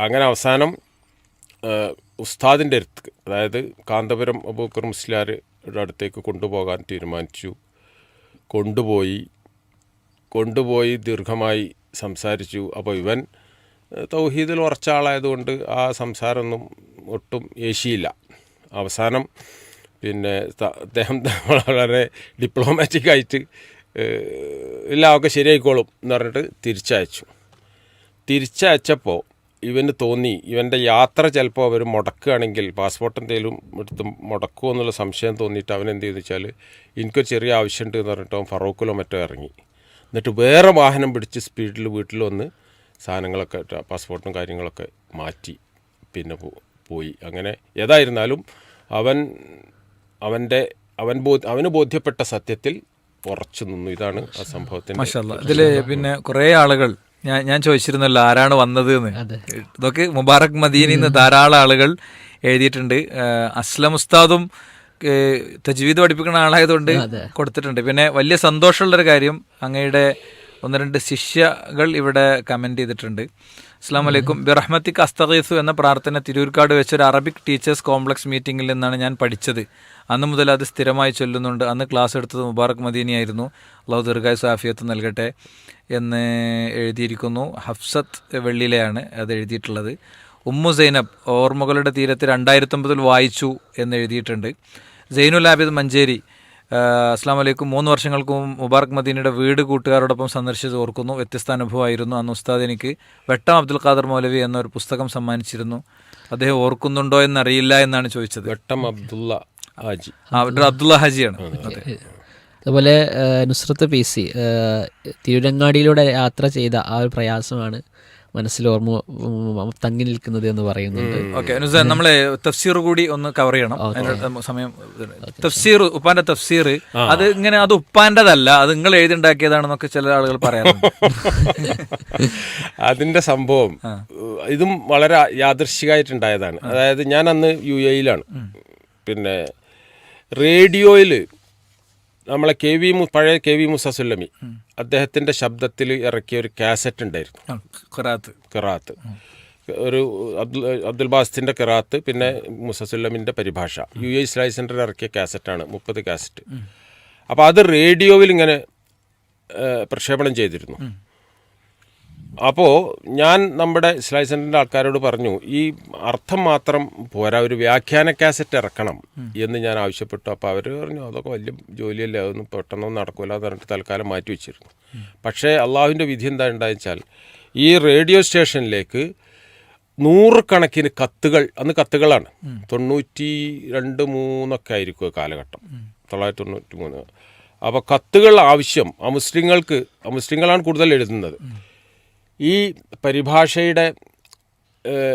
B: അങ്ങനെ അവസാനം ഉസ്താദിന്റെ അടുത്ത് അതായത് കാന്തപുരം അബൂക്കർ മുസ്ലിയാരുടെ അടുത്തേക്ക് കൊണ്ടുപോകാൻ തീരുമാനിച്ചു. കൊണ്ടുപോയി കൊണ്ടുപോയി ദീർഘമായി സംസാരിച്ചു. അപ്പോൾ ഇവൻ തൗഹീദിൽ ഉറച്ച ആളായതുകൊണ്ട് ആ സംസാരമൊന്നും ഒട്ടും ഏശിയില്ല. അവസാനം പിന്നെ അദ്ദേഹം വളരെ ഡിപ്ലോമാറ്റിക് ആയിട്ട് ഏഹ്, ഒക്കെ ശരിയായിക്കോളും എന്ന് പറഞ്ഞിട്ട് തിരിച്ചയച്ചു. തിരിച്ചയച്ചപ്പോൾ ഇവന് തോന്നി. ഇവന്റെ യാത്ര ചിലപ്പോൾ അവർ മുടക്കുകയാണെങ്കിൽ പാസ്പോർട്ട് എന്തെങ്കിലും എടുത്ത് മുടക്കുമോ എന്നുള്ള സംശയം തോന്നിയിട്ട് അവൻ എന്ത് ചെയ്തെന്ന് വെച്ചാൽ എനിക്കൊരു ചെറിയ ആവശ്യമുണ്ട് എന്ന് പറഞ്ഞിട്ട് അവൻ ഫറൂഖിലോ മറ്റോ ഇറങ്ങി. എന്നിട്ട് വേറെ വാഹനം പിടിച്ച് സ്പീഡിൽ വീട്ടിൽ വന്ന് സാധനങ്ങളൊക്കെ പാസ്പോർട്ടും കാര്യങ്ങളൊക്കെ മാറ്റി. പിന്നെ പോയി. അങ്ങനെ ഏതായിരുന്നാലും അവൻ അവന്റെ അവൻ ബോ അവന് ബോധ്യപ്പെട്ട സത്യത്തിൽ ഉറച്ചു നിന്നു. ഇതാണ് ആ
A: സംഭവത്തിന്റെ ഇതിൽ പിന്നെ കുറേ ആളുകൾ ഞാൻ ഞാൻ ചോദിച്ചിരുന്നല്ലോ ആരാണ് വന്നത് എന്ന് ഇതൊക്കെ മുബാറക് മദീനിൽ നിന്ന് ധാരാളം ആളുകൾ എഴുതിയിട്ടുണ്ട്. അസ്ലം ഉസ്താദും തജ്വീദ് പഠിപ്പിക്കുന്ന ആളായതുകൊണ്ട് കൊടുത്തിട്ടുണ്ട്. പിന്നെ വലിയ സന്തോഷമുള്ളൊരു കാര്യം അങ്ങയുടെ ഒന്ന് രണ്ട് ശിഷ്യകൾ ഇവിടെ കമന്റ് ചെയ്തിട്ടുണ്ട്. അസ്സാം വലൈക്കും ബിറഹ്മത്തിക്ക് അസ്തഖീസു എന്ന പ്രാർത്ഥന തിരൂർക്കാട് വെച്ച ഒരു അറബിക് ടീച്ചേഴ്സ് കോംപ്ലക്സ് മീറ്റിംഗിൽ നിന്നാണ് ഞാൻ പഠിച്ചത്. അന്ന് മുതൽ അത് സ്ഥിരമായി ചൊല്ലുന്നുണ്ട്. അന്ന് ക്ലാസ് എടുത്തത് മുബാറക് മദീനിയായിരുന്നു. അള്ളാഹു ദീർഘായുസ് സാഫിയത്ത് നൽകട്ടെ എന്ന് എഴുതിയിരിക്കുന്നു. ഹഫ്സത്ത് വെള്ളിലെയാണ് അത് എഴുതിയിട്ടുള്ളത്. ഉമ്മു സൈനബ് ഓർമ്മകളുടെ തീരത്ത് രണ്ടായിരത്തൊമ്പതിൽ വായിച്ചു എന്ന് എഴുതിയിട്ടുണ്ട്. സൈനുൽ ആബിദ് മഞ്ചേരി അസ്സാം വലൈക്കും മൂന്ന് വർഷങ്ങൾക്ക് മുബാറക് മദീനയുടെ വീട് കൂട്ടുകാരോടൊപ്പം സന്ദർശിച്ച് ഓർക്കുന്നു. വ്യത്യസ്ത അനുഭവമായിരുന്നു അന്ന് ഉസ്താദ് എനിക്ക് വെട്ടം അബ്ദുൽ ഖാദർ മൗലവി എന്നൊരു പുസ്തകം സമ്മാനിച്ചിരുന്നു. അദ്ദേഹം ഓർക്കുന്നുണ്ടോ എന്നറിയില്ല എന്നാണ് ചോദിച്ചത്.
B: വെട്ടം അബ്ദുള്ള. ഹാജി.
A: ഡോക്ടർ അബ്ദുള്ള ഹാജിയാണ്.
C: അതുപോലെ നുസ്രത്ത് പി സി തിരുരങ്ങാടിയിലൂടെ യാത്ര ചെയ്ത ആ ഒരു പ്രയാസമാണ് മനസ്സിൽ ഓർമ്മ തങ്ങി നിൽക്കുന്നത് എന്ന് പറയുന്നുണ്ട്.
A: ഓക്കെ നമ്മളെ തഫ്സീർ കൂടി ഒന്ന് കവർ ചെയ്യണം. സമയം തഫ്സീർ ഉപ്പാന്റെ തഫ്സീർ അത് ഇങ്ങനെ അത് ഉപ്പാന്റെതല്ല അത് നിങ്ങൾ എഴുതിണ്ടാക്കിയതാണെന്നൊക്കെ ചില ആളുകൾ പറയാറുണ്ട്.
B: അതിന്റെ സംഭവം ഇതും വളരെ യാദൃശികമായിട്ടുണ്ടായതാണ്. അതായത് ഞാൻ അന്ന് യു എയിലാണ് പിന്നെ റേഡിയോയിൽ നമ്മളെ കെ വി മു പഴയ കെ വി മുസാസുല്ലമി അദ്ദേഹത്തിന്റെ ശബ്ദത്തിൽ ഇറക്കിയ ഒരു കാസറ്റ് ഉണ്ടായിരുന്നു.
A: ഖുറാത്ത്.
B: കിറാത്ത് ഒരു അബ്ദുൽ അബ്ദുൽ ബാസിന്റെ കിറാത്ത് പിന്നെ മുസസുല്ലമിന്റെ പരിഭാഷ. യു എ ഇസ്ലായി സെന്ററിൽ ഇറക്കിയ കാസറ്റാണ് മുപ്പത് കാസറ്റ്. അപ്പോൾ അത് റേഡിയോയിൽ ഇങ്ങനെ പ്രക്ഷേപണം ചെയ്തിരുന്നു. അപ്പോൾ ഞാൻ നമ്മുടെ സെന്ററിന്റെ ആൾക്കാരോട് പറഞ്ഞു ഈ അർത്ഥം മാത്രം പോരാ ഒരു വ്യാഖ്യാന കാസറ്റ് ഇറക്കണം എന്ന് ഞാൻ ആവശ്യപ്പെട്ടു. അപ്പോൾ അവർ പറഞ്ഞു അതൊക്കെ വലിയ ജോലിയല്ലേ അതൊന്നും പെട്ടെന്നൊന്നും നടക്കില്ല എന്ന് പറഞ്ഞിട്ട് തൽക്കാലം മാറ്റി വെച്ചിരുന്നു. പക്ഷേ അള്ളാഹുവിന്റെ വിധി എന്താ ഉണ്ടായെന്നുവെച്ചാൽ ഈ റേഡിയോ സ്റ്റേഷനിലേക്ക് നൂറുകണക്കിന് കത്തുകൾ അന്ന് കത്തുകളാണ്. തൊണ്ണൂറ്റി രണ്ട് മൂന്നൊക്കെ ആയിരിക്കും കാലഘട്ടം. തൊള്ളായിരത്തി തൊണ്ണൂറ്റി മൂന്ന് അപ്പോൾ കത്തുകൾ ആവശ്യം ആ മുസ്ലിങ്ങൾക്ക് ആ മുസ്ലിങ്ങളാണ് കൂടുതൽ എഴുതുന്നത്. ഈ പരിഭാഷയുടെ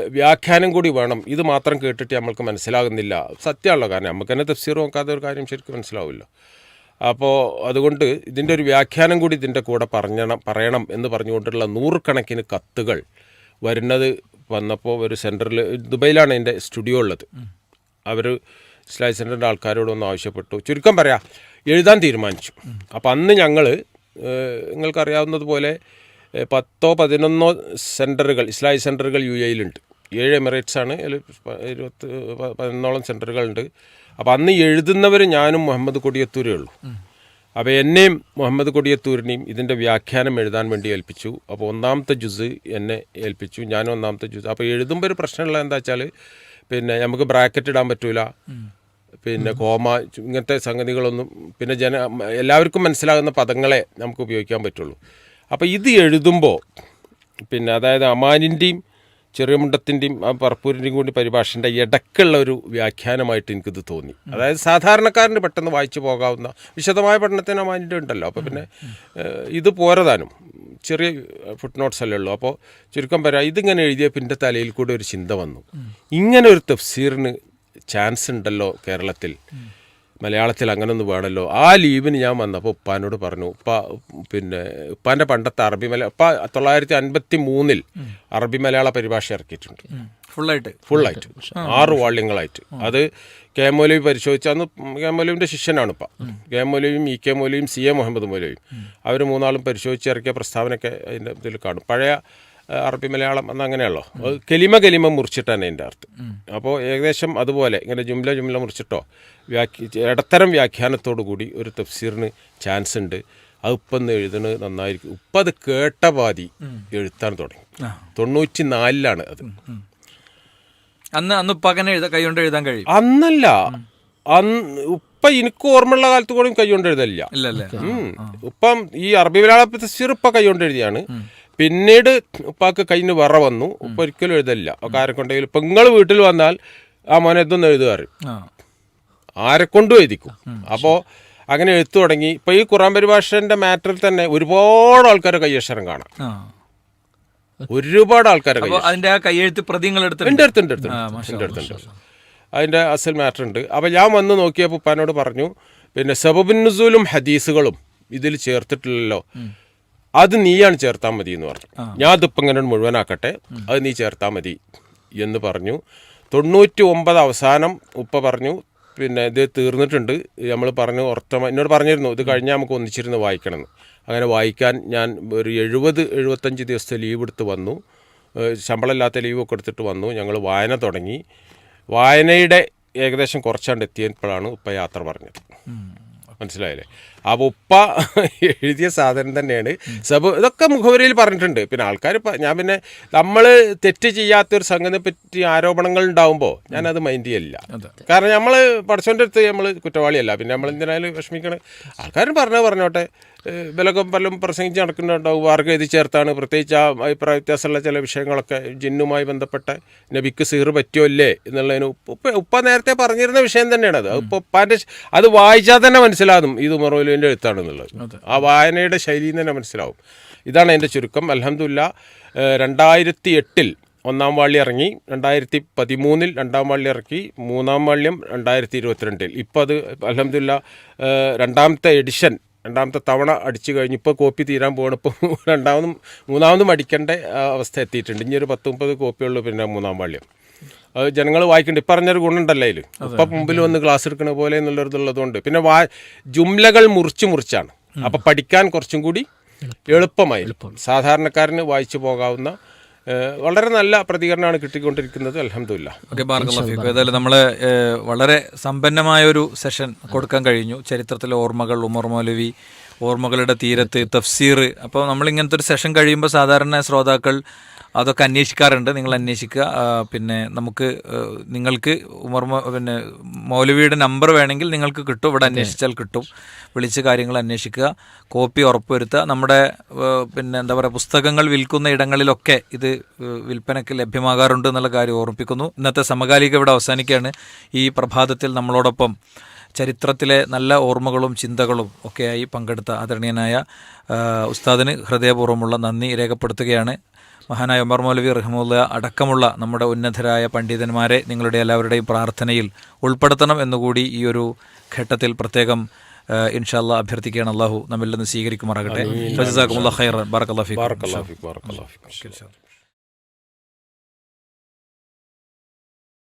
B: വ്യാഖ്യാനം കൂടി വേണം. ഇത് മാത്രം കേട്ടിട്ട് നമ്മൾക്ക് മനസ്സിലാകുന്നില്ല. സത്യമാണല്ലോ കാരണം. നമുക്ക് തന്നെ തഫ്സീർ നോക്കാത്ത ഒരു കാര്യം ശരിക്കും മനസ്സിലാവില്ല. അപ്പോൾ അതുകൊണ്ട് ഇതിന്റെ ഒരു വ്യാഖ്യാനം കൂടി ഇതിന്റെ കൂടെ പറഞ്ഞണം പറയണം എന്ന് പറഞ്ഞുകൊണ്ടുള്ള നൂറുകണക്കിന് കത്തുകൾ വരുന്നത് വന്നപ്പോൾ ഒരു സെന്ററിൽ ദുബൈയിലാണ് എന്റെ സ്റ്റുഡിയോ ഉള്ളത്. അവർ സ്ലൈ സെന്ററിന്റെ ആൾക്കാരോടൊന്ന് ആവശ്യപ്പെട്ടു. ചുരുക്കം പറയാം എഴുതാൻ തീരുമാനിച്ചു. അപ്പോൾ അന്ന് ഞങ്ങൾ നിങ്ങൾക്കറിയാവുന്നതുപോലെ പത്തോ പതിനൊന്നോ സെന്ററുകൾ ഇസ്ലായി സെന്ററുകൾ യു എയിലുണ്ട് ഏഴ് എമിറേറ്റ്സ് ആണ് അതിൽ ഇരുപത്ത് പതിനൊന്നോളം സെന്ററുകളുണ്ട് അപ്പോൾ അന്ന് എഴുതുന്നവർ ഞാനും മുഹമ്മദ് കൊടിയത്തൂരേ ഉള്ളൂ. അപ്പോൾ എന്നെയും മുഹമ്മദ് കൊടിയത്തൂരിനെയും ഇതിന്റെ വ്യാഖ്യാനം എഴുതാൻ വേണ്ടി ഏൽപ്പിച്ചു. അപ്പോൾ ഒന്നാമത്തെ ജുസ് എന്നെ ഏൽപ്പിച്ചു ഞാനും ഒന്നാമത്തെ ജുസ് അപ്പോൾ എഴുതുമ്പോൾ ഒരു പ്രശ്നമുള്ള എന്താ വെച്ചാൽ പിന്നെ നമുക്ക് ബ്രാക്കറ്റ് ഇടാൻ പറ്റൂല. പിന്നെ കോമ ഇങ്ങനത്തെ സംഗതികളൊന്നും പിന്നെ ജന എല്ലാവർക്കും മനസ്സിലാകുന്ന പദങ്ങളെ നമുക്ക് ഉപയോഗിക്കാൻ പറ്റുള്ളൂ. അപ്പോൾ ഇത് എഴുതുമ്പോൾ പിന്നെ അതായത് അമാനിന്റെയും ചെറിയമുണ്ടത്തിന്റെയും ആ പറപ്പൂരിന്റെയും കൂടി പരിഭാഷന്റെ ഇടയ്ക്കുള്ള ഒരു വ്യാഖ്യാനമായിട്ട് എനിക്കിത് തോന്നി. അതായത് സാധാരണക്കാരന് പെട്ടെന്ന് വായിച്ചു പോകാവുന്ന വിശദമായ പഠനത്തിന് അമാനിന്റെ ഉണ്ടല്ലോ. അപ്പോൾ പിന്നെ ഇത് പോരതാനും. ചെറിയ ഫുട് നോട്ട്സ് അല്ലേ ഉള്ളൂ. അപ്പോൾ ചുരുക്കം പറയാം ഇതിങ്ങനെ എഴുതിയ പിന്നെ തലയിൽ കൂടെ ഒരു ചിന്ത വന്നു. ഇങ്ങനെ ഒരു തഫ്സീറിന് ചാൻസ് ഉണ്ടല്ലോ കേരളത്തിൽ. മലയാളത്തിൽ അങ്ങനൊന്നും വേണമല്ലോ ആ ലീവിന് ഞാൻ വന്നപ്പോൾ ഉപ്പാനോട് പറഞ്ഞു ഉപ്പ പിന്നെ ഉപ്പാന്റെ പണ്ടത്തെ അറബി മലയാള ഉപ്പ തൊള്ളായിരത്തി അൻപത്തി മൂന്നിൽ അറബി മലയാള പരിഭാഷ ഇറക്കിയിട്ടുണ്ട്.
A: ഫുള്ളായിട്ട്?
B: ഫുള്ളായിട്ട്. ആറ് വാള്യങ്ങളായിട്ട്. അത് കെ മൗലവി പരിശോധിച്ച അന്ന് കെ മൗലവിന്റെ ശിഷ്യനാണ് ഇപ്പം കെ മൗലവിയും ഇ കെ മൗലവിയും സി എ മുഹമ്മദ് മൗലവിയും. അവർ മൂന്നാളും പരിശോധിച്ച് ഇറക്കിയ പ്രസ്താവനയൊക്കെ അതിന്റെ ഇതിൽ കാണും. പഴയ അറബി മലയാളം എന്ന് അങ്ങനെയല്ലോ അത് കെലിമ കെലിമ മുറിച്ചിട്ടാണ് എന്റെ അർത്ഥം. അപ്പോൾ ഏകദേശം അതുപോലെ ഇങ്ങനെ ജുംല ജുംല മുറിച്ചിട്ടോ വ്യാഖ്യ ഇടത്തരം വ്യാഖ്യാനത്തോടു കൂടി ഒരു തഫ്സീറിന് ചാൻസ് ഉണ്ട്. അത് ഇപ്പം എഴുതണത് നന്നായിരിക്കും. ഇപ്പം അത് കേട്ട പാതി എഴുത്താൻ തുടങ്ങി. തൊണ്ണൂറ്റി നാലിലാണ് അത്.
A: അന്ന് അന്ന് പകനെ എഴുതാ കൈകൊണ്ട് എഴുതാൻ കഴിയും?
B: അന്നല്ല. അന്ന് ഉപ്പ എനിക്ക് ഓർമ്മയുള്ള കാലത്ത് കൂടെ കൈകൊണ്ട് എഴുതലില്ല. ഇപ്പം ഈ അറബി മലയാള തഫ്സീർ ഇപ്പം കൈകൊണ്ട് എഴുതിയാണ്. പിന്നീട് ഉപ്പാക്ക് കഴിഞ്ഞ് വിറ വന്നു. ഉപ്പ ഒരിക്കലും ആരെ കൊണ്ടെങ്കിലും ഇപ്പം നിങ്ങൾ വീട്ടിൽ വന്നാൽ ആ മോനെ ഇതൊന്നും എഴുതുകാറ്
A: ആരെക്കൊണ്ടും
B: ആരെ കൊണ്ടും എഴുതിക്കും. അപ്പോൾ അങ്ങനെ എഴുത്തു തുടങ്ങി. ഇപ്പൊ ഈ ഖുറാൻ പരിഭാഷന്റെ മാറ്ററിൽ തന്നെ ഒരുപാട് ആൾക്കാരെ കയ്യക്ഷരം കാണാം. ഒരുപാട് ആൾക്കാരെ
A: അതിന്റെ ആ കയ്യെഴുത്ത് പ്രതികൾ
B: എന്റെ
A: എടുത്തിട്ടുണ്ട്
B: അടുത്തുണ്ട് അടുത്തുണ്ട് എന്റെ അടുത്തുണ്ട് അതിന്റെ അസൽ മാറ്റർ ഉണ്ട് അപ്പോൾ ഞാൻ വന്ന് നോക്കിയപ്പോൾ ഉപ്പാനോട് പറഞ്ഞു പിന്നെ സബബുൻ നുസൂലും ഹദീസുകളും ഇതിൽ ചേർത്തിട്ടില്ലല്ലോ. അത് നീയാണ് ചേർത്താൽ മതി എന്ന് പറഞ്ഞു. ഞാൻ അതിപ്പം ഇങ്ങനെ മുഴുവനാക്കട്ടെ. അത് നീ ചേർത്താൽ മതി എന്ന് പറഞ്ഞു. തൊണ്ണൂറ്റി ഒമ്പത് അവസാനം ഉപ്പ പറഞ്ഞു പിന്നെ ഇത് തീർന്നിട്ടുണ്ട്. നമ്മൾ പറഞ്ഞു ഉറത്തമ എന്നോട് പറഞ്ഞിരുന്നു ഇത് കഴിഞ്ഞാൽ നമുക്ക് ഒന്നിച്ചിരുന്ന് വായിക്കണമെന്ന് അങ്ങനെ വായിക്കാൻ ഞാൻ ഒരു എഴുപത് എഴുപത്തഞ്ച് ദിവസത്തെ ലീവ് എടുത്ത് വന്നു. ശമ്പളമില്ലാത്ത ലീവൊക്കെ എടുത്തിട്ട് വന്നു. ഞങ്ങൾ വായന തുടങ്ങി. വായനയുടെ ഏകദേശം കുറച്ചാണ്ട് എത്തിയപ്പോഴാണ് ഉപ്പ യാത്ര പറഞ്ഞത്. മനസ്സിലായില്ലേ? ആ ഉപ്പ എഴുതിയ സാധനം തന്നെയാണ്. സബ് ഇതൊക്കെ മുഖവരിയിൽ പറഞ്ഞിട്ടുണ്ട്. പിന്നെ ആൾക്കാർ ഞാൻ പിന്നെ നമ്മൾ തെറ്റ് ചെയ്യാത്തൊരു സംഗതിയെ പറ്റി ആരോപണങ്ങൾ ഉണ്ടാവുമ്പോൾ ഞാനത് മൈൻഡ് ചെയ്യില്ല കാരണം നമ്മൾ പഠിച്ചോന്റെ അടുത്ത് നമ്മൾ കുറ്റവാളിയല്ല. പിന്നെ നമ്മൾ എന്തിനായാലും വിഷമിക്കണം. ആൾക്കാരും പറഞ്ഞു പറഞ്ഞോട്ടെ. ഏഹ് ഇവലൊക്കെ പലരും പ്രസംഗിച്ച് നടക്കുന്നുണ്ടാവും. ആർക്കും എഴുതി ചേർത്താണ്. പ്രത്യേകിച്ച് ആ അഭിപ്രായ വ്യത്യാസമുള്ള ചില വിഷയങ്ങളൊക്കെ ജിന്നുമായി ബന്ധപ്പെട്ട നബിക്ക് സീർ പറ്റുമോ ഇല്ലേ എന്നുള്ളതിന് ഉപ്പ ഉപ്പ നേരത്തെ പറഞ്ഞിരുന്ന വിഷയം തന്നെയാണ് അത്. ഇപ്പോൾ ഉപ്പാന്റെ അത് വായിച്ചാൽ തന്നെ മനസ്സിലാകും ഇത് ഉമറുലുവിന്റെ എഴുത്താണെന്നുള്ളത് ആ വായനയുടെ ശൈലിയിൽ തന്നെ മനസ്സിലാവും. ഇതാണ് എന്റെ ചുരുക്കം. അലഹമില്ല രണ്ടായിരത്തി എട്ടിൽ ഒന്നാം വാള്ളി ഇറങ്ങി രണ്ടായിരത്തി പതിമൂന്നിൽ രണ്ടാം വാള്ളി ഇറക്കി മൂന്നാം വാള്യം രണ്ടായിരത്തി ഇരുപത്തിരണ്ടിൽ ഇപ്പോൾ അത് അലഹമില്ല രണ്ടാമത്തെ എഡിഷൻ രണ്ടാമത്തെ തവണ അടിച്ചു കഴിഞ്ഞു ഇപ്പോൾ കോപ്പി തീരാൻ പോകണം ഇപ്പോൾ രണ്ടാമതും മൂന്നാമതും അടിക്കേണ്ട അവസ്ഥ എത്തിയിട്ടുണ്ട്. ഇനി ഒരു പത്ത് മുപ്പത് കോപ്പിയുള്ളൂ പിന്നെ മൂന്നാം വാള്യം അത് ജനങ്ങൾ വായിക്കുന്നുണ്ട്. ഇപ്പം പറഞ്ഞൊരു ഗുണമുണ്ടല്ലോ അതിൽ ഇപ്പം മുമ്പിൽ വന്ന് ക്ലാസ് എടുക്കുന്ന പോലെ എന്നുള്ളതുള്ളതുകൊണ്ട് പിന്നെ വാ ജുംലകൾ മുറിച്ച് മുറിച്ചാണ്. അപ്പം പഠിക്കാൻ കുറച്ചും കൂടി എളുപ്പമായി. സാധാരണക്കാരന് വായിച്ചു പോകാവുന്ന വളരെ നല്ല പ്രതികരണമാണ് കിട്ടിക്കൊണ്ടിരിക്കുന്നത്. അലഹമില്ല
A: ഓക്കെ ഏതായാലും നമ്മൾ വളരെ സമ്പന്നമായ ഒരു സെഷൻ കൊടുക്കാൻ കഴിഞ്ഞു. ചരിത്രത്തിലെ ഓർമ്മകൾ ഉമർ മൗലവി ഓർമ്മകളുടെ തീരത്ത് തഫ്സീർ. അപ്പോൾ നമ്മൾ ഇങ്ങനത്തെ ഒരു സെഷൻ കഴിയുമ്പോൾ സാധാരണ ശ്രോതാക്കൾ അതൊക്കെ അന്വേഷിക്കാറുണ്ട്. നിങ്ങൾ അന്വേഷിക്കുക. പിന്നെ നമുക്ക് നിങ്ങൾക്ക് ഉമർ പിന്നെ മൗലവിയുടെ നമ്പർ വേണമെങ്കിൽ നിങ്ങൾക്ക് കിട്ടും. ഇവിടെ അന്വേഷിച്ചാൽ കിട്ടും. വിളിച്ച് കാര്യങ്ങൾ അന്വേഷിക്കുക. കോപ്പി ഉറപ്പുവരുത്തുക. നമ്മുടെ പിന്നെ എന്താ പറയുക പുസ്തകങ്ങൾ വിൽക്കുന്ന ഇടങ്ങളിലൊക്കെ ഇത് വിൽപ്പനയ്ക്ക് ലഭ്യമാകാറുണ്ട് എന്നുള്ള കാര്യം ഓർമ്മിപ്പിക്കുന്നു. ഇന്നത്തെ സമകാലിക ഇവിടെ അവസാനിക്കുകയാണ്. ഈ പ്രഭാതത്തിൽ നമ്മളോടൊപ്പം ചരിത്രത്തിലെ നല്ല ഓർമ്മകളും ചിന്തകളും ഒക്കെയായി പങ്കെടുത്ത ആദരണീയനായ ഉസ്താദിന് ഹൃദയപൂർവമുള്ള നന്ദി രേഖപ്പെടുത്തുകയാണ്. മഹാനായ ഉമർ മൗലവി റഹ്മുല്ല അടക്കമുള്ള നമ്മുടെ ഉന്നതരായ പണ്ഡിതന്മാരെ നിങ്ങളുടെ എല്ലാവരുടെയും പ്രാർത്ഥനയിൽ ഉൾപ്പെടുത്തണം എന്നുകൂടി ഈ ഒരു ഘട്ടത്തിൽ പ്രത്യേകം ഇൻഷാല്ല അഭ്യർത്ഥിക്കുകയാണ്. അള്ളാഹു നമ്മിൽ നിന്ന് സ്വീകരിക്കുമാറാകട്ടെ.